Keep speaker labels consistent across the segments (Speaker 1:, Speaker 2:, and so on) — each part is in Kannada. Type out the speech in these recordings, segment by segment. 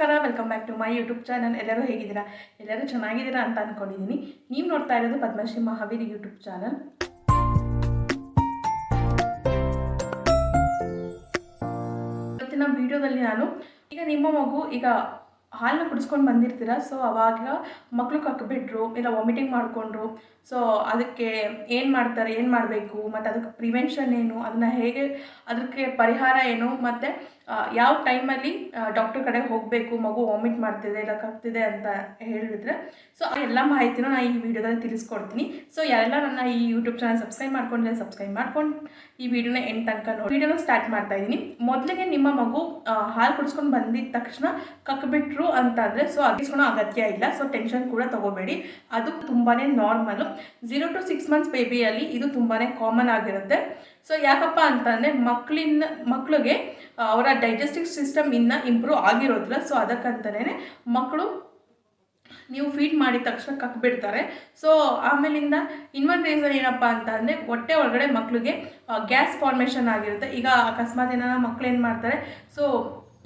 Speaker 1: ನಮಸ್ಕಾರ welcome back to my YouTube channel ಎಲ್ಲರೂ ಹೇಗಿದ್ದೀರಾ? ಎಲ್ಲರೂ ಚೆನ್ನಾಗಿದ್ದೀರಾ ಅಂತ ಅಂದ್ಕೊಂಡಿದ್ದೀನಿ ನೀವು ನೋಡ್ತಾ ಇರೋದು ಪದ್ಮಶ್ರೀ ಮಹಾವೀರ್ ಯೂಟ್ಯೂಬ್ ಚಾನಲ್ ಇವತ್ತಿನ ವಿಡಿಯೋದಲ್ಲಿ ನಾನು ಈಗ ನಿಮ್ಮ ಮಗು ಈಗ ಹಾಲನ್ನ ಕುಡಿಸ್ಕೊಂಡು ಬಂದಿರ್ತೀರ? ಸೊ ಅವಾಗ ಮಕ್ಕಳು ಕಕ್ಬಿಟ್ರು, ಇಲ್ಲ ವಾಮಿಟಿಂಗ್ ಮಾಡಿಕೊಂಡ್ರು. ಸೊ ಅದಕ್ಕೆ ಏನು ಮಾಡ್ತಾರೆ, ಏನು ಮಾಡಬೇಕು, ಮತ್ತು ಅದಕ್ಕೆ ಪ್ರಿವೆನ್ಷನ್ ಏನು, ಅದನ್ನು ಹೇಗೆ, ಅದಕ್ಕೆ ಪರಿಹಾರ ಏನು, ಮತ್ತು ಯಾವ ಟೈಮಲ್ಲಿ ಡಾಕ್ಟರ್ ಕಡೆ ಹೋಗಬೇಕು, ಮಗು ವಾಮಿಟ್ ಮಾಡ್ತಿದೆ, ಇಲ್ಲ ಕಪ್ತಿದೆ ಅಂತ ಹೇಳಿದ್ರೆ ಸೊ ಆ ಎಲ್ಲ ಮಾಹಿತಿನೂ ನಾನು ಈ ವಿಡಿಯೋದಲ್ಲಿ ತಿಳಿಸ್ಕೊಡ್ತೀನಿ. ಸೊ ಯಾರೆಲ್ಲ ನನ್ನ ಈ ಯೂಟ್ಯೂಬ್ ಚಾನಲ್ ಸಬ್ಸ್ಕ್ರೈಬ್ ಮಾಡ್ಕೊಂಡ್ರೆ ಸಬ್ಸ್ಕ್ರೈಬ್ ಮಾಡ್ಕೊಂಡು ಈ ವಿಡಿಯೋನ ಎಂಡ್ ತನಕ ನೋಡಿ. ವಿಡಿಯೋನ ಸ್ಟಾರ್ಟ್ ಮಾಡ್ತಾ ಇದ್ದೀನಿ. ಮೊದಲಿಗೆ ನಿಮ್ಮ ಮಗು ಹಾಲು ಕುಡಿಸ್ಕೊಂಡು ಬಂದಿದ ತಕ್ಷಣ ಕಕ್ಬಿಟ್ರು ಅಂತಂದರೆ ಸೊ ಅಗಿಸ್ಕೊಳೋ ಅಗತ್ಯ ಇಲ್ಲ. ಸೊ ಟೆನ್ಷನ್ ಕೂಡ ತಗೋಬೇಡಿ. ಅದು ತುಂಬಾ normal zero to six months ಬೇಬಿಯಲ್ಲಿ ಇದು ತುಂಬಾ ಕಾಮನ್ ಆಗಿರುತ್ತೆ. ಸೊ ಯಾಕಪ್ಪ ಅಂತಂದರೆ ಮಕ್ಕಳಿನ ಮಕ್ಕಳಿಗೆ ಅವರ ಡೈಜೆಸ್ಟಿವ್ ಸಿಸ್ಟಮ್ ಇನ್ನು ಇಂಪ್ರೂವ್ ಆಗಿರೋದಿಲ್ಲ. ಸೊ ಅದಕ್ಕಂತಲೇ ಮಕ್ಕಳು ನೀವು ಫೀಡ್ ಮಾಡಿದ ತಕ್ಷಣ ಕಕ್ಬಿಡ್ತಾರೆ. ಸೊ ಆಮೇಲಿಂದ ಇನ್ನೊಂದು ರೀಸನ್ ಏನಪ್ಪ ಅಂತ ಅಂದರೆ ಹೊಟ್ಟೆ ಒಳಗಡೆ ಮಕ್ಕಳಿಗೆ ಗ್ಯಾಸ್ ಫಾರ್ಮೇಷನ್ ಆಗಿರುತ್ತೆ. ಈಗ ಅಕಸ್ಮಾತ್ ಏನಾರ ಮಕ್ಕಳು ಏನು ಮಾಡ್ತಾರೆ? ಸೊ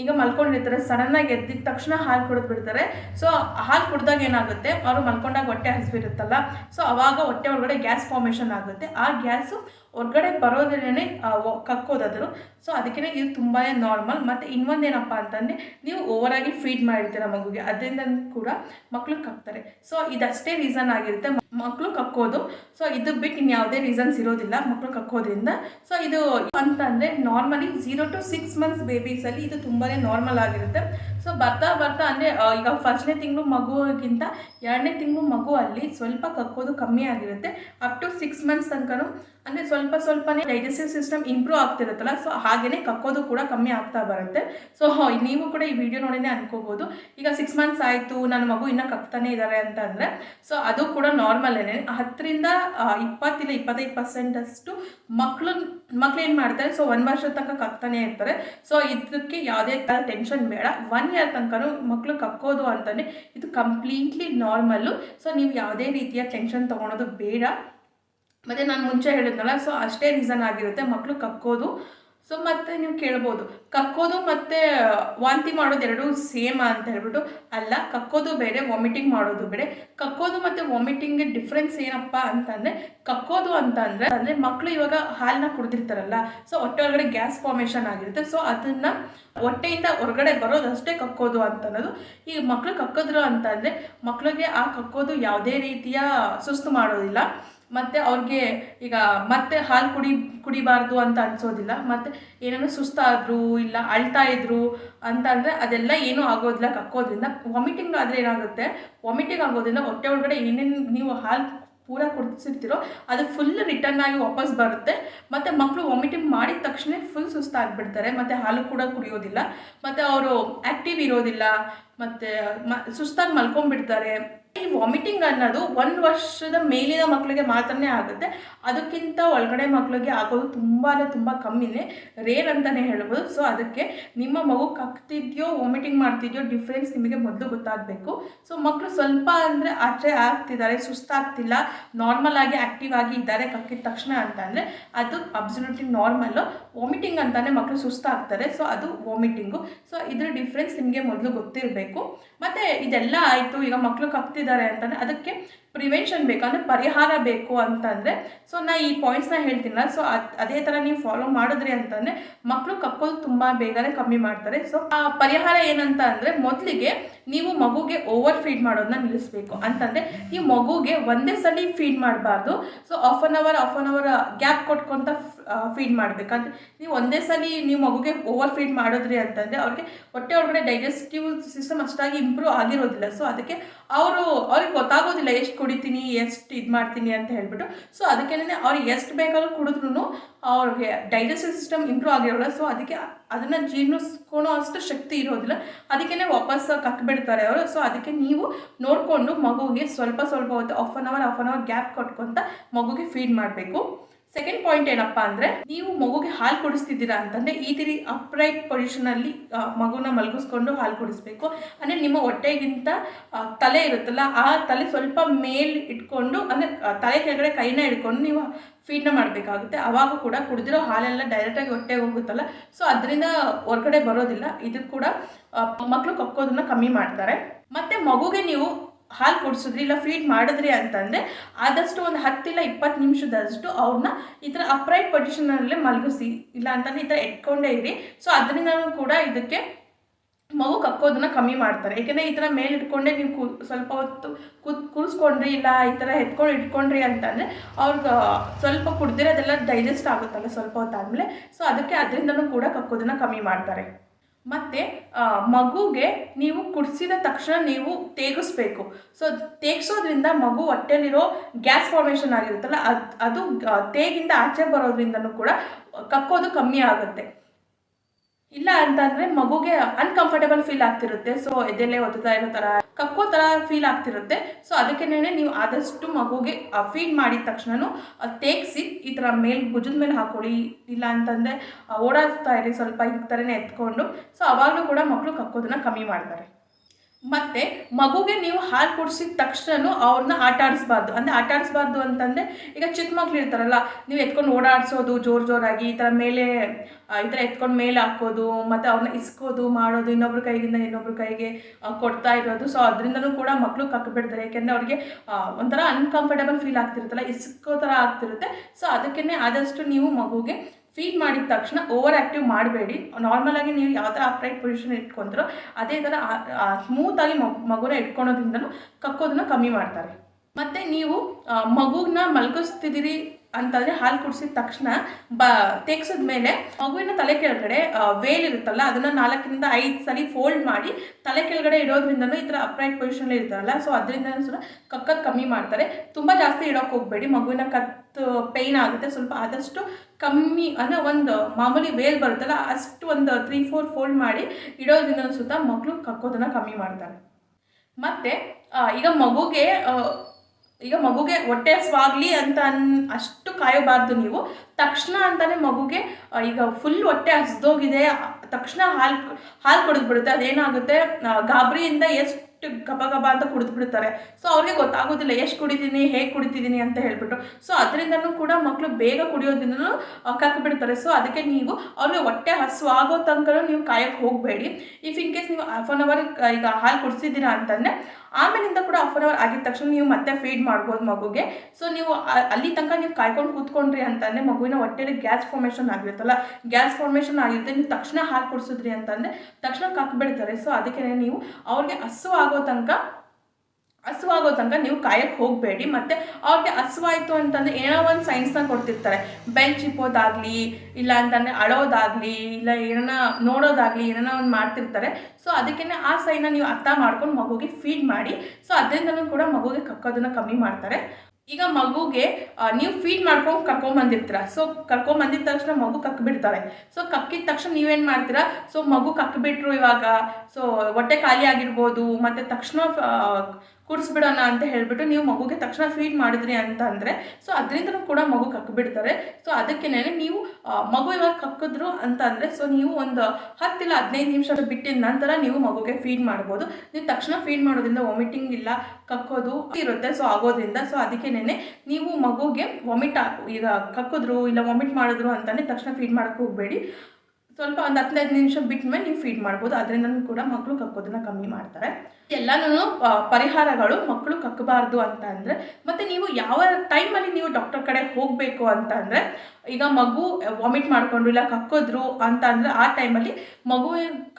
Speaker 1: ಈಗ ಮಲ್ಕೊಂಡಿರ್ತಾರೆ. ಸಡನ್ನಾಗಿ ಎದ್ದಿದ ತಕ್ಷಣ ಹಾಲು ಕುಡಿದು ಬಿಡ್ತಾರೆ ಸೊ ಹಾಲು ಕುಡ್ದಾಗ ಏನಾಗುತ್ತೆ? ಅವರು ಮಲ್ಕೊಂಡಾಗ ಹೊಟ್ಟೆ ಹಸಿಬಿರುತ್ತಲ್ಲ. ಸೊ ಅವಾಗ ಹೊಟ್ಟೆ ಒಳಗಡೆ ಗ್ಯಾಸ್ ಫಾರ್ಮೇಷನ್ ಆಗುತ್ತೆ. ಆ ಗ್ಯಾಸು ಹೊರ್ಗಡೆ ಬರೋದ್ರೇ ಕಕ್ಕೋದದ್ರು. ಸೊ ಅದಕ್ಕೆ ಇದು ತುಂಬಾ ನಾರ್ಮಲ್ ಮತ್ತು ಇನ್ನೊಂದೇನಪ್ಪ ಅಂತಂದರೆ, ನೀವು ಓವರಾಗಿ ಫೀಡ್ ಮಾಡಿರ್ತೀರ ಮಗುಗೆ. ಅದರಿಂದ ಕೂಡ ಮಕ್ಕಳು ಕಕ್ತಾರೆ. ಸೊ ಇದಷ್ಟೇ ರೀಸನ್ ಆಗಿರುತ್ತೆ. ಮಕ್ಕಳು ಕಕ್ಕೋದು. ಸೊ ಇದು ಬಿಟ್ಟು ಇನ್ಯಾವುದೇ ರೀಸನ್ಸ್ ಇರೋದಿಲ್ಲ ಮಕ್ಕಳು ಕಕ್ಕೋದ್ರಿಂದ. ಸೊ ಇದು ಅಂತಂದರೆ normally zero to six months ಬೇಬೀಸಲ್ಲಿ ಇದು ತುಂಬಾ ನಾರ್ಮಲ್ ಆಗಿರುತ್ತೆ. ಸೊ ಬರ್ತಾ ಬರ್ತಾ ಅಂದರೆ ಈಗ ಫಸ್ಟ್ನೇ ತಿಂಗಳು ಮಗುವಿಗಿಂತ ಎರಡನೇ ತಿಂಗಳು ಮಗು ಅಲ್ಲಿ ಸ್ವಲ್ಪ ಕಕ್ಕೋದು ಕಮ್ಮಿ ಆಗಿರುತ್ತೆ. ಅಪ್ ಟು ಸಿಕ್ಸ್ ಮಂತ್ಸ್ ತನಕನೂ ಅಂದರೆ ಸ್ವಲ್ಪ ಸ್ವಲ್ಪನೇ ಡೈಜೆಸ್ಟಿವ್ ಸಿಸ್ಟಮ್ ಇಂಪ್ರೂವ್ ಆಗ್ತಿರುತ್ತಲ್ಲ ಸೊ ಹಾಗೆಯೇ ಕಕ್ಕೋದು ಕೂಡ ಕಮ್ಮಿ ಆಗ್ತಾ ಬರುತ್ತೆ. ಸೊ ನೀವು ಕೂಡ ಈ ವಿಡಿಯೋ ನೋಡಿನೇ ಅನ್ಕೋಬೋದು. ಈಗ ಸಿಕ್ಸ್ ಮಂತ್ಸ್ ಆಯಿತು, ನನ್ನ ಮಗು ಇನ್ನೂ ಕಕ್ತಾನೆ ಇದ್ದಾರೆ ಅಂತ ಅಂದರೆ ಸೊ ಅದು ಕೂಡ ನಾರ್ಮಲೇನೆ ಹತ್ತರಿಂದ ಇಪ್ಪತ್ತಿಲ್ಲ ಇಪ್ಪತ್ತೈದು ಪರ್ಸೆಂಟಷ್ಟು ಮಕ್ಕಳು ಮಕ್ಳು ಏನು ಮಾಡ್ತಾರೆ ಸೊ ಒಂದು ವರ್ಷದ ತನಕ ಕಕ್ತಾನೆ ಇರ್ತಾರೆ. ಸೊ ಇದಕ್ಕೆ ಯಾವುದೇ ಥರ ಟೆನ್ಷನ್ ಬೇಡ. ಒನ್ ಇಯರ್ ತನಕನೂ ಮಕ್ಕಳು ಕಕ್ಕೋದು ಅಂತಲೇ ಇದು ಕಂಪ್ಲೀಟ್ಲಿ ನಾರ್ಮಲ್ಲು ಸೊ ನೀವು ಯಾವುದೇ ರೀತಿಯ ಟೆನ್ಷನ್ ತೊಗೊಳೋದು ಬೇಡ. ಮತ್ತು ನಾನು ಮುಂಚೆ ಹೇಳಿದ್ನಲ್ಲ ಸೊ ಅಷ್ಟೇ ರೀಸನ್ ಆಗಿರುತ್ತೆ ಮಕ್ಕಳು ಕಕ್ಕೋದು. ಸೊ ಮತ್ತೆ ನೀವು ಕೇಳ್ಬೋದು. ಕಕ್ಕೋದು ಮತ್ತು ವಾಂತಿ ಮಾಡೋದು ಎರಡೂ ಸೇಮ್ ಅಂತ ಹೇಳ್ಬಿಟ್ಟು ಅಲ್ಲ, ಕಕ್ಕೋದು ಬೇರೆ ವಾಮಿಟಿಂಗ್ ಮಾಡೋದು ಬೇರೆ. ಕಕ್ಕೋದು ಮತ್ತು ವಾಮಿಟಿಂಗ್ಗೆ ಡಿಫ್ರೆನ್ಸ್ ಏನಪ್ಪ ಅಂತಂದರೆ, ಕಕ್ಕೋದು ಅಂತ ಅಂದರೆ ಅಂದರೆ ಮಕ್ಕಳು ಇವಾಗ ಹಾಲನ್ನ ಕುಡ್ದಿರ್ತಾರಲ್ಲ ಸೊ ಹೊಟ್ಟೆ ಒಳಗಡೆ ಗ್ಯಾಸ್ ಫಾರ್ಮೇಷನ್ ಆಗಿರುತ್ತೆ. ಸೊ ಅದನ್ನು ಹೊಟ್ಟೆಯಿಂದ ಹೊರಗಡೆ ಬರೋದಷ್ಟೇ ಕಕ್ಕೋದು ಅಂತ ಅನ್ನೋದು ಈಗ ಮಕ್ಕಳು ಕಕ್ಕಿದ್ರು ಅಂತಂದರೆ ಮಕ್ಕಳಿಗೆ ಆ ಕಕ್ಕೋದು ಯಾವುದೇ ರೀತಿಯ ಸುಸ್ತು ಮಾಡೋದಿಲ್ಲ. ಮತ್ತು ಅವ್ರಿಗೆ ಈಗ ಮತ್ತೆ ಹಾಲು ಕುಡಿ, ಕುಡಿಬಾರ್ದು ಅಂತ ಅನ್ಸೋದಿಲ್ಲ, ಮತ್ತು ಏನೇನು ಸುಸ್ತಾದ್ರು ಇಲ್ಲ ಅಳ್ತಾ ಇದ್ರು ಅಂತ ಅಂದರೆ ಅದೆಲ್ಲ ಏನೂ ಆಗೋದಿಲ್ಲ ಕಕ್ಕೋದ್ರಿಂದ. ವಾಮಿಟಿಂಗ್ ಆದರೆ ಏನಾಗುತ್ತೆ? ವಾಮಿಟಿಂಗ್ ಆಗೋದ್ರಿಂದ ಹೊಟ್ಟೆ ಒಳಗಡೆ ಏನೇನು ನೀವು ಹಾಲು ಪೂರ ಕುಡಿಸಿರ್ತೀರೋ ಅದು ಫುಲ್ ರಿಟರ್ನ್ ಆಗಿ ವಾಪಸ್ ಬರುತ್ತೆ. ಮತ್ತು ಮಕ್ಕಳು ವಾಮಿಟಿಂಗ್ ಮಾಡಿದ ತಕ್ಷಣ ಫುಲ್ ಸುಸ್ತಾಗ್ಬಿಡ್ತಾರೆ. ಮತ್ತು ಹಾಲು ಕೂಡ ಕುಡಿಯೋದಿಲ್ಲ. ಮತ್ತು ಅವರು ಆಕ್ಟಿವ್ ಇರೋದಿಲ್ಲ. ಮತ್ತು ಮ, ಸುಸ್ತಾಗಿ ಮಲ್ಕೊಂಡ್ಬಿಡ್ತಾರೆ. ಈ ವಾಮಿಟಿಂಗ್ ಅನ್ನೋದು ಒಂದು ವರ್ಷದ ಮೇಲಿನ ಮಕ್ಕಳಿಗೆ ಮಾತ್ರನೇ ಆಗುತ್ತೆ. ಅದಕ್ಕಿಂತ ಒಳಗಡೆ ಮಕ್ಕಳಿಗೆ ಆಗೋದು ತುಂಬಾ ತುಂಬ ಕಮ್ಮಿನೇ. ರೇರ್ ಅಂತಲೇ ಹೇಳ್ಬೋದು. ಸೊ ಅದಕ್ಕೆ ನಿಮ್ಮ ಮಗು ಕಕ್ತಿದ್ಯೋ ವಾಮಿಟಿಂಗ್ ಮಾಡ್ತಿದ್ಯೋ ಡಿಫ್ರೆನ್ಸ್ ನಿಮಗೆ ಮೊದಲು ಗೊತ್ತಾಗಬೇಕು. ಸೊ ಮಕ್ಕಳು ಸ್ವಲ್ಪ ಅಂದರೆ ಆಚೆ ಆಗ್ತಿದ್ದಾರೆ, ಸುಸ್ತಾಗ್ತಿಲ್ಲ ನಾರ್ಮಲ್ ಆಗಿ ಆ್ಯಕ್ಟಿವ್ ಆಗಿ ಇದ್ದಾರೆ, ಕಕ್ಕಿದ ತಕ್ಷಣ ಅಂತ ಅಂದರೆ ಅದು ಅಬ್ಸಲ್ಯೂಟ್ಲಿ ನಾರ್ಮಲ್ಲು ವಾಮಿಟಿಂಗ್ ಅಂತಾನೆ ಮಕ್ಕಳು ಸುಸ್ತಾಗ್ತಾರೆ. ಸೊ ಅದು ವಾಮಿಟಿಂಗು ಸೊ ಇದ್ರ ಡಿಫ್ರೆನ್ಸ್ ನಿಮಗೆ ಮೊದಲು ಗೊತ್ತಿರಬೇಕು. ಮತ್ತು ಇದೆಲ್ಲ ಆಯಿತು, ಈಗ ಮಕ್ಕಳು ಕಕ್ತಿದ್ದಾರೆ ಅಂತಂದರೆ ಅದಕ್ಕೆ ಪ್ರಿವೆನ್ಷನ್ ಬೇಕು, ಅಂದರೆ ಪರಿಹಾರ ಬೇಕು ಅಂತಂದರೆ ಸೊ ನಾ ಈ ಪಾಯಿಂಟ್ಸ್ನ ಹೇಳ್ತೀನಲ್ಲ ಸೊ ಅದು, ಅದೇ ಥರ ನೀವು ಫಾಲೋ ಮಾಡಿದ್ರಿ ಅಂತಂದರೆ ಮಕ್ಕಳು ಕಕ್ಕೋದು ತುಂಬ ಬೇಗನೆ ಕಮ್ಮಿ ಮಾಡ್ತಾರೆ. ಸೊ ಆ ಪರಿಹಾರ ಏನಂತ ಅಂದರೆ, ಮೊದಲಿಗೆ ನೀವು ಮಗುಗೆ ಓವರ್ ಫೀಡ್ ಮಾಡೋದನ್ನ ನಿಲ್ಲಿಸಬೇಕು. ಅಂತಂದರೆ, ನೀವು ಮಗುಗೆ ಒಂದೇ ಸಲ ಫೀಡ್ ಮಾಡಬಾರ್ದು. So half an hour half an hour gap ಕೊಟ್ಕೊಂತ feed ಮಾಡಬೇಕಂದ್ರೆ ನೀವು ಒಂದೇ ಸಲ ನೀವು ಮಗುಗೆ ಓವರ್ ಫೀಡ್ ಮಾಡಿದ್ರಿ ಅಂತಂದರೆ, ಅವ್ರಿಗೆ ಹೊಟ್ಟೆ ಒಳಗಡೆ ಡೈಜೆಸ್ಟಿವ್ ಸಿಸ್ಟಮ್ ಅಷ್ಟಾಗಿ ಇಂಪ್ರೂವ್ ಆಗಿರೋದಿಲ್ಲ. ಸೊ ಅದಕ್ಕೆ ಅವರು, ಅವ್ರಿಗೆ ಗೊತ್ತಾಗೋದಿಲ್ಲ ಎಷ್ಟು ಕುಡಿತೀನಿ, ಎಷ್ಟು ಇದು ಮಾಡ್ತೀನಿ ಅಂತ ಹೇಳ್ಬಿಟ್ಟು ಸೊ ಅದಕ್ಕೇನೆ ಅವ್ರಿಗೆ ಎಷ್ಟು ಬೇಕಾದ್ರೂ ಕುಡಿದ್ರು ಅವ್ರಿಗೆ ಡೈಜೆಸ್ಟಿವ್ ಸಿಸ್ಟಮ್ ಇಂಪ್ರೂವ್ ಆಗಿರೋಲ್ಲ ಸೊ ಅದಕ್ಕೆ ಅದನ್ನು ಜೀರ್ಣಿಸ್ಕೊಳೋ ಅಷ್ಟು ಶಕ್ತಿ ಇರೋದಿಲ್ಲ. ಅದಕ್ಕೇ ವಾಪಸ್ ಕಕ್ಬಿಡ್ತಾರೆ ಅವರು ಸೊ ಅದಕ್ಕೆ ನೀವು ನೋಡಿಕೊಂಡು ಮಗುಗೆ ಸ್ವಲ್ಪ ಸ್ವಲ್ಪ ಹೊತ್ತು half an hour half an hour gap ಕೊಟ್ಕೊತ ಮಗುಗೆ ಫೀಡ್ ಮಾಡಬೇಕು. ಸೆಕೆಂಡ್ ಪಾಯಿಂಟ್ ಏನಪ್ಪಾ ಅಂದ್ರೆ, ನೀವು ಮಗುಗೆ ಹಾಲು ಕುಡಿಸ್ತಿದ್ದೀರಾ ಅಂತಂದ್ರೆ, ಈ ರೀತಿ ಅಪ್ರೈಟ್ ಪೊಸಿಷನ್ ಅಲ್ಲಿ ಮಗುನ ಮಲಗಿಸ್ಕೊಂಡು ಹಾಲು ಕುಡಿಸ್ಬೇಕು. ಅಂದ್ರೆ ನಿಮ್ಮ ಹೊಟ್ಟೆಗಿಂತ ತಲೆ ಇರುತ್ತಲ್ಲ, ಆ ತಲೆ ಸ್ವಲ್ಪ ಮೇಲ್ ಇಟ್ಕೊಂಡು, ಅಂದ್ರೆ ತಲೆ ಕೆಳಗಡೆ ಕೈನ ಇಟ್ಕೊಂಡು ನೀವು ಫೀಡ್ನ ಮಾಡಬೇಕಾಗುತ್ತೆ. ಅವಾಗ ಕೂಡ ಕುಡಿದಿರೋ ಹಾಲೆಲ್ಲ ಡೈರೆಕ್ಟಾಗಿ ಹೊಟ್ಟೆಗೆ ಹೋಗುತ್ತಲ್ಲ. ಸೊ ಅದರಿಂದ ಹೊರಗಡೆ ಬರೋದಿಲ್ಲ. ಇದು ಕೂಡ ಮಕ್ಕಳು ಕಕ್ಕೋದನ್ನ ಕಮ್ಮಿ ಮಾಡ್ತಾರೆ. ಮತ್ತೆ ಮಗುಗೆ ನೀವು ಹಾಲು ಕುಡಿಸಿದ್ರಿ ಇಲ್ಲ ಫೀಡ್ ಮಾಡಿದ್ರಿ ಅಂತಂದರೆ ಆದಷ್ಟು ಒಂದು ಹತ್ತಿಲ್ಲ ಇಪ್ಪತ್ತು ನಿಮಿಷದಷ್ಟು ಅವ್ರನ್ನ ಈ ಥರ ಅಪ್ರೈಟ್ ಪೊಸಿಷನಲ್ಲೇ ಮಲಗಿಸಿ. ಇಲ್ಲ ಅಂತಂದರೆ ಈ ಥರ ಎಟ್ಕೊಂಡೇ ಇರಿ. ಸೊ ಅದರಿಂದ ಕೂಡ ಇದಕ್ಕೆ ಮಗು ಕಕ್ಕೋದನ್ನ ಕಮ್ಮಿ ಮಾಡ್ತಾರೆ. ಏಕೆಂದರೆ ಈ ಥರ ಮೇಲೆ ಇಟ್ಕೊಂಡೆ ನೀವು ಕು, ಸ್ವಲ್ಪ ಹೊತ್ತು ಕೂತ್ ಕೂರಿಸ್ಕೊಂಡ್ರಿ, ಇಲ್ಲ ಈ ಥರ ಎತ್ಕೊಂಡು, ಇಟ್ಕೊಂಡ್ರಿ ಅಂತಂದರೆ ಅವ್ರಿಗೆ ಸ್ವಲ್ಪ ಕುಡ್ದಿರೋದೆಲ್ಲ ಡೈಜೆಸ್ಟ್ ಆಗುತ್ತಲ್ಲ ಸ್ವಲ್ಪ ಹೊತ್ತಾದಮೇಲೆ. ಸೊ ಅದಕ್ಕೆ ಅದರಿಂದನೂ ಕೂಡ ಕಕ್ಕೋದನ್ನ ಕಮ್ಮಿ ಮಾಡ್ತಾರೆ. ಮತ್ತು ಮಗುಗೆ ನೀವು ಕುಡಿಸಿದ ತಕ್ಷಣ ನೀವು ತೇಗಿಸ್ಬೇಕು. ಸೊ ತೇಗಿಸೋದ್ರಿಂದ ಮಗು ಹೊಟ್ಟೆಲಿರೋ ಗ್ಯಾಸ್ ಫಾರ್ಮೇಷನ್ ಆಗಿರುತ್ತಲ್ಲ, ಅದು ಅದು ತೇಗಿಂದ ಆಚೆ ಬರೋದ್ರಿಂದನೂ ಕೂಡ ಕಕ್ಕೋದು ಕಮ್ಮಿ ಆಗುತ್ತೆ. ಇಲ್ಲ ಅಂತಂದ್ರೆ ಮಗುಗೆ ಅನ್ಕಂಫರ್ಟೇಬಲ್ ಫೀಲ್ ಆಗ್ತಿರುತ್ತೆ. ಸೊ ಎದೆಲೆ ಒತ್ತಾ ಇರೋ ಥರ ಕಕ್ಕೋ ಥರ ಫೀಲ್ ಆಗ್ತಿರುತ್ತೆ. ಸೊ ಅದಕ್ಕೇನೆ ನೀವು ಆದಷ್ಟು ಮಗುಗೆ ಫೀಡ್ ಮಾಡಿದ ತಕ್ಷಣ ತೇಗ್ಸಿ, ಈ ಥರ ಮೇಲ್, ಭುಜದ ಮೇಲೆ ಹಾಕೊಳ್ಳಿ. ಇಲ್ಲ ಅಂತಂದ್ರೆ ಓಡಾಡ್ತಾ ಇರಿ ಸ್ವಲ್ಪ ಈ ತರನೇ ಎತ್ಕೊಂಡು. ಸೊ ಅವಾಗಲೂ ಕೂಡ ಮಕ್ಕಳು ಕಕ್ಕೋದನ್ನ ಕಮ್ಮಿ ಮಾಡ್ತಾರೆ. ಮತ್ತೆ ಮಗುಗೆ ನೀವು ಹಾಲು ಕುಡಿಸಿದ ತಕ್ಷಣ ಅವ್ರನ್ನ ಆಟ ಆಡಿಸ್ಬಾರ್ದು ಅಂದರೆ ಆಟ ಆಡಿಸ್ಬಾರ್ದು ಅಂತಂದರೆ ಈಗ ಚಿಕ್ಕ ಮಕ್ಳು ಇರ್ತಾರಲ್ಲ, ನೀವು ಎತ್ಕೊಂಡು ಓಡಾಡಿಸೋದು ಜೋರು ಜೋರಾಗಿ, ಈ ಥರ ಮೇಲೆ ಈ ಥರ ಎತ್ಕೊಂಡು ಮೇಲೆ ಹಾಕೋದು, ಮತ್ತು ಅವ್ರನ್ನ ಇಸ್ಕೋದು, ಮಾಡೋದು, ಇನ್ನೊಬ್ರ ಕೈಗಿಂದ ಇನ್ನೊಬ್ರ ಕೈಗೆ ಕೊಡ್ತಾ ಇರೋದು. ಸೊ ಅದರಿಂದನೂ ಕೂಡ ಮಕ್ಕಳು ಕಕ್ಬಿಡ್ತಾರೆ. ಯಾಕೆಂದರೆ ಅವ್ರಿಗೆ ಒಂಥರ ಅನ್ಕಂಫರ್ಟೇಬಲ್ ಫೀಲ್ ಆಗ್ತಿರುತ್ತಲ್ಲ, ಇಸ್ಕೋ ಥರ ಆಗ್ತಿರುತ್ತೆ. ಸೊ ಅದಕ್ಕೇ ಆದಷ್ಟು ನೀವು ಮಗುಗೆ ಫೀಡ್ ಮಾಡಿದ ತಕ್ಷಣ ಓವರ್ ಆ್ಯಕ್ಟಿವ್ ಮಾಡಬೇಡಿ ನಾರ್ಮಲಾಗಿ ನೀವು ಯಾವ ಥರ ಅಪ್ರೈಟ್ ಪೊಸಿಷನ್ ಇಟ್ಕೊಂತಾರೋ ಅದೇ ಥರ ಸ್ಮೂತಾಗಿ ಮಗುನ ಇಟ್ಕೊಳೋದ್ರಿಂದಲೂ ಕಕ್ಕೋದನ್ನ ಕಮ್ಮಿ ಮಾಡ್ತಾರೆ. ಮತ್ತು ನೀವು ಮಗುನ ಮಲಗಿಸ್ತಿದ್ದೀರಿ ಅಂತಂದರೆ ಹಾಲು ಕುಡಿಸಿದ ತಕ್ಷಣ ಬ, ತೆಗ್ಸಿದ ಮೇಲೆ ಮಗುವಿನ ತಲೆ ಕೆಳಗಡೆ ವೇಲ್ ಇರುತ್ತಲ್ಲ, ಅದನ್ನು ನಾಲ್ಕರಿಂದ ಐದು ಸಲ ಫೋಲ್ಡ್ ಮಾಡಿ ತಲೆ ಕೆಳಗಡೆ ಇಡೋದ್ರಿಂದನೂ ಈ ಥರ ಅಪ್ರೈಟ್ ಪೊಸಿಷನ್ ಇರ್ತಾರಲ್ಲ ಸೊ ಅದರಿಂದ ಸಹ ಕಕ್ಕದ್ ಕಮ್ಮಿ ಮಾಡ್ತಾರೆ. ತುಂಬ ಜಾಸ್ತಿ ಇಡೋಕೆ ಹೋಗಬೇಡಿ, ಮಗುವಿನ ಕತ್ತು ಪೇಯ್ನ್ ಆಗುತ್ತೆ, ಸ್ವಲ್ಪ ಆದಷ್ಟು ಕಮ್ಮಿ, ಅಂದರೆ ಒಂದು ಮಾಮೂಲಿ ವೇಲ್ ಬರುತ್ತಲ್ಲ, ಅಷ್ಟು ಒಂದು ತ್ರೀ ಫೋರ್ ಫೋಲ್ಡ್ ಮಾಡಿ ಇಡೋದ್ರಿಂದ ಸುತ್ತ ಮಕ್ಕಳು ಕಕ್ಕೋದನ್ನು ಕಮ್ಮಿ ಮಾಡ್ತಾರೆ. ಮತ್ತು ಈಗ ಮಗುಗೆ ಈಗ ಮಗುಗೆ ಹೊಟ್ಟೆ ಸ್ವಾಗ್ಲಿ ಅಂತ ಅನ್, ಅಷ್ಟು ಕಾಯಬಾರ್ದು ನೀವು. ತಕ್ಷಣ ಅಂತಾನೆ ಮಗುಗೆ ಈಗ ಫುಲ್ ಹೊಟ್ಟೆ ಹಸ್ದೋಗಿದೆ, ತಕ್ಷಣ ಹಾಲು ಹಾಲು ಕುಡಿದ್ಬಿಡುತ್ತೆ, ಅದೇನಾಗುತ್ತೆ ಗಾಬರಿಯಿಂದ ಎಷ್ಟು ಗಬ ಗಬ ಅಂತ ಕುಡಿದ್ಬಿಡ್ತಾರೆ. ಸೊ ಅವ್ರಿಗೆ ಗೊತ್ತಾಗೋದಿಲ್ಲ, ಎಷ್ಟು ಕುಡಿತೀನಿ, ಹೇಗೆ ಕುಡಿತಿದ್ದೀನಿ ಅಂತ ಹೇಳ್ಬಿಟ್ಟು. ಸೊ ಅದರಿಂದನೂ ಕೂಡ ಮಕ್ಕಳು ಬೇಗ ಕುಡಿಯೋದ್ರಿಂದ ಕಕ್ ಬಿಡ್ತಾರೆ ಸೊ ಅದಕ್ಕೆ ನೀವು ಅವ್ರಿಗೆ ಹೊಟ್ಟೆ ಹಸು ಆಗೋ ತನಕ ನೀವು ಕಾಯಕ್ಕೆ ಹೋಗಬೇಡಿ. ಇಫ್ ಇನ್ ಕೇಸ್ ನೀವು ಹಾಫ್ ಆನ್ ಅವರ್ ಈಗ ಹಾಲು ಕುಡಿಸಿದ್ದೀರಾ ಅಂತಂದರೆ ಆಮೇಲಿಂದ ಕೂಡ ಆಫ್ ಅನ್ ಅವರ್ ಆಗಿದ ತಕ್ಷಣ ನೀವು ಮತ್ತೆ ಫೀಡ್ ಮಾಡ್ಬೋದು ಮಗುಗೆ. ಸೊ ನೀವು ಅಲ್ಲಿ ತನಕ ನೀವು ಕಾಯ್ಕೊಂಡು ಕೂತ್ಕೊಂಡ್ರಿ ಅಂತಂದರೆ ಮಗುವಿನ ಹೊಟ್ಟೆಲಿ ಗ್ಯಾಸ್ ಫಾರ್ಮೇಷನ್ ಆಗಿರುತ್ತಲ್ಲ ಗ್ಯಾಸ್ ಫಾರ್ಮೇಷನ್ ಆಗಿರುತ್ತೆ, ನೀವು ತಕ್ಷಣ ಹಾಲು ಕುಡಿಸಿದ್ರಿ ಅಂತಂದರೆ ತಕ್ಷಣ ಕಕ್ ಬಿಡ್ತಾರೆ ಸೊ ಅದಕ್ಕೆ ನೀವು ಅವ್ರಿಗೆ ಹಸು ಆಗೋ ತನಕ ಹಸುವಾಗೋ ತನಕ ನೀವು ಕಾಯಕ್ಕೆ ಹೋಗಬೇಡಿ. ಮತ್ತು ಅವ್ರಿಗೆ ಹಸುವಾಯಿತು ಅಂತಂದರೆ ಏನೋ ಒಂದು ಸೈನ್ಸ್ನ ಕೊಡ್ತಿರ್ತಾರೆ. ಬೆಲ್ ಚಿಪ್ಪೋದಾಗಲಿ ಇಲ್ಲ ಅಂತಂದರೆ ಅಳೋದಾಗಲಿ, ಇಲ್ಲ ಏನ ನೋಡೋದಾಗಲಿ, ಏನೋ ಒಂದು ಮಾಡ್ತಿರ್ತಾರೆ. ಸೊ ಅದಕ್ಕೇ ಆ ಸೈನ್ನ ನೀವು ಅರ್ಥ ಮಾಡ್ಕೊಂಡು ಮಗುಗೆ ಫೀಡ್ ಮಾಡಿ. ಸೊ ಅದರಿಂದನೂ ಕೂಡ ಮಗುಗೆ ಕಕ್ಕೋದನ್ನು ಕಮ್ಮಿ ಮಾಡ್ತಾರೆ. ಈಗ ಮಗುಗೆ ನೀವು ಫೀಡ್ ಮಾಡ್ಕೊಂಡು ಕರ್ಕೊಂಬಂದಿರ್ತೀರ ಸೊ ಕರ್ಕೊಂಬಂದಿದ ತಕ್ಷಣ ಮಗು ಕಕ್ಬಿಡ್ತಾರೆ. ಸೊ ಕಕ್ಕಿದ ತಕ್ಷಣ ನೀವೇನು ಮಾಡ್ತೀರಾ? ಸೊ ಮಗು ಕಕ್ಬಿಟ್ರು ಇವಾಗ. ಸೊ ಹೊಟ್ಟೆ ಖಾಲಿ ಆಗಿರ್ಬೋದು. ಮತ್ತು ತಕ್ಷಣ ಕುಡಿಸ್ಬಿಡೋಣ ಅಂತ ಹೇಳಿಬಿಟ್ಟು ನೀವು ಮಗುಗೆ ತಕ್ಷಣ ಫೀಡ್ ಮಾಡಿದ್ರಿ ಅಂತ ಅಂದರೆ ಸೊ ಅದರಿಂದನೂ ಕೂಡ ಮಗು ಕಕ್ಬಿಡ್ತಾರೆ. ಸೊ ಅದಕ್ಕೇನೆ ನೀವು ಮಗು ಇವಾಗ ಕಕ್ಕಿದ್ರು ಅಂತ ಅಂದರೆ ಸೊ ನೀವು ಒಂದು ಹತ್ತಿಲ್ಲ ಹದಿನೈದು ನಿಮಿಷ ಬಿಟ್ಟಿದ ನಂತರ ನೀವು ಮಗುಗೆ ಫೀಡ್ ಮಾಡ್ಬೋದು. ನೀವು ತಕ್ಷಣ ಫೀಡ್ ಮಾಡೋದ್ರಿಂದ ವಾಮಿಟಿಂಗ್ ಇಲ್ಲ, ಕಕ್ಕೋದು ಇರುತ್ತೆ ಸೊ ಆಗೋದ್ರಿಂದ ಸೊ ಅದಕ್ಕೇನೆ ನೀವು ಮಗುಗೆ ವಾಮಿಟ್ ಈಗ ಕಕ್ಕಿದ್ರು ಇಲ್ಲ ವಾಮಿಟ್ ಮಾಡಿದ್ರು ಅಂತಲೇ ತಕ್ಷಣ ಫೀಡ್ ಮಾಡೋಕ್ಕೆ ಹೋಗಬೇಡಿ. ಸ್ವಲ್ಪ ಒಂದು ಹದಿನೈದು ನಿಮಿಷ ಬಿಟ್ಟ ಮೇಲೆ ನೀವು ಫೀಡ್ ಮಾಡ್ಬೋದು ಅದರಿಂದ ಕೂಡ ಮಕ್ಕಳು ಕಕ್ಕೋದನ್ನ ಕಮ್ಮಿ ಮಾಡ್ತಾರೆ. ಎಲ್ಲನೂ ಪರಿಹಾರಗಳು ಮಕ್ಕಳು ಕಕ್ಕಬಾರ್ದು ಅಂತ ಅಂದರೆ, ಮತ್ತು ನೀವು ಯಾವ ಟೈಮಲ್ಲಿ ನೀವು ಡಾಕ್ಟರ್ ಕಡೆ ಹೋಗಬೇಕು ಅಂತ ಅಂದರೆ ಈಗ ಮಗು ವಾಮಿಟ್ ಮಾಡಿಕೊಂಡ್ರು ಇಲ್ಲ, ಕಕ್ಕಿದ್ರು ಅಂತ ಅಂದರೆ ಆ ಟೈಮಲ್ಲಿ ಮಗು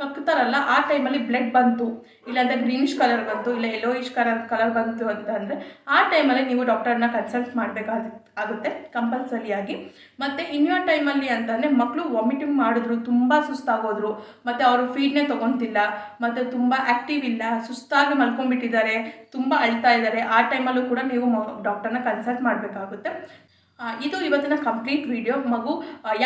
Speaker 1: ಕಕ್ತಾರಲ್ಲ, ಆ ಟೈಮಲ್ಲಿ ಬ್ಲಡ್ ಬಂತು. ಇಲ್ಲಾಂದರೆ ಗ್ರೀನಿಶ್ ಕಲರ್ ಬಂತು, ಇಲ್ಲ ಯೆಲ್ಲೋಯಿಶ್ ಕಲರ್ ಕಲರ್ ಬಂತು ಅಂತಂದರೆ ಆ ಟೈಮಲ್ಲಿ ನೀವು ಡಾಕ್ಟರ್ನ ಕನ್ಸಲ್ಟ್ ಮಾಡಬೇಕಾದ, ಆಗುತ್ತೆ ಕಂಪಲ್ಸರಿಯಾಗಿ ಮತ್ತು ಇನ್ನೊಂದು ಟೈಮಲ್ಲಿ ಅಂತಂದರೆ ಮಕ್ಕಳು ವಾಮಿಟಿಂಗ್ ಮಾಡಿದ್ರು, ತುಂಬ ಸುಸ್ತಾಗೋದ್ರು. ಮತ್ತು ಅವರು ಫೀಡ್ನೇ ತೊಗೊತಿಲ್ಲ, ಮತ್ತು ತುಂಬ ಆ್ಯಕ್ಟಿವ್ ಇಲ್ಲ, ಸುಸ್ತಾಗಿ ಮಲ್ಕೊಂಡ್ಬಿಟ್ಟಿದ್ದಾರೆ, ತುಂಬ ಅಳ್ತಾ ಇದ್ದಾರೆ. ಆ ಟೈಮಲ್ಲೂ ಕೂಡ ನೀವು ಡಾಕ್ಟರ್ನ ಕನ್ಸಲ್ಟ್ ಮಾಡಬೇಕಾಗುತ್ತೆ. ಇದು ಇವತ್ತಿನ ಕಂಪ್ಲೀಟ್ ವಿಡಿಯೋ ಮಗು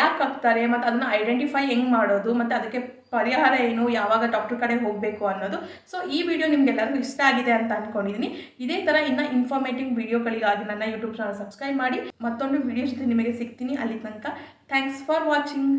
Speaker 1: ಯಾಕೆ ಆಗ್ತಾರೆ ಮತ್ತು ಅದನ್ನು ಐಡೆಂಟಿಫೈ ಹೆಂಗೆ ಮಾಡೋದು, ಮತ್ತು ಅದಕ್ಕೆ ಪರಿಹಾರ ಏನು, ಯಾವಾಗ ಡಾಕ್ಟ್ರ್ ಕಡೆ ಹೋಗಬೇಕು ಅನ್ನೋದು. ಸೊ ಈ ವಿಡಿಯೋ ನಿಮಗೆಲ್ಲರಿಗೂ ಇಷ್ಟ ಆಗಿದೆ ಅಂತ ಅಂದ್ಕೊಂಡಿದ್ದೀನಿ ಇದೇ ಥರ ಇನ್ನು ಇನ್ಫಾರ್ಮೇಟಿವ್ ವಿಡಿಯೋಗಳಿಗಾಗಿ ನನ್ನ ಯೂಟ್ಯೂಬ್ ಚಾನಲ್ ಸಬ್ಸ್ಕ್ರೈಬ್ ಮಾಡಿ. ಮತ್ತೊಂದು ವಿಡಿಯೋ ಜೊತೆ ನಿಮಗೆ ಸಿಗ್ತೀನಿ. ಅಲ್ಲಿ ತನಕ ಥ್ಯಾಂಕ್ಸ್ ಫಾರ್ ವಾಚಿಂಗ್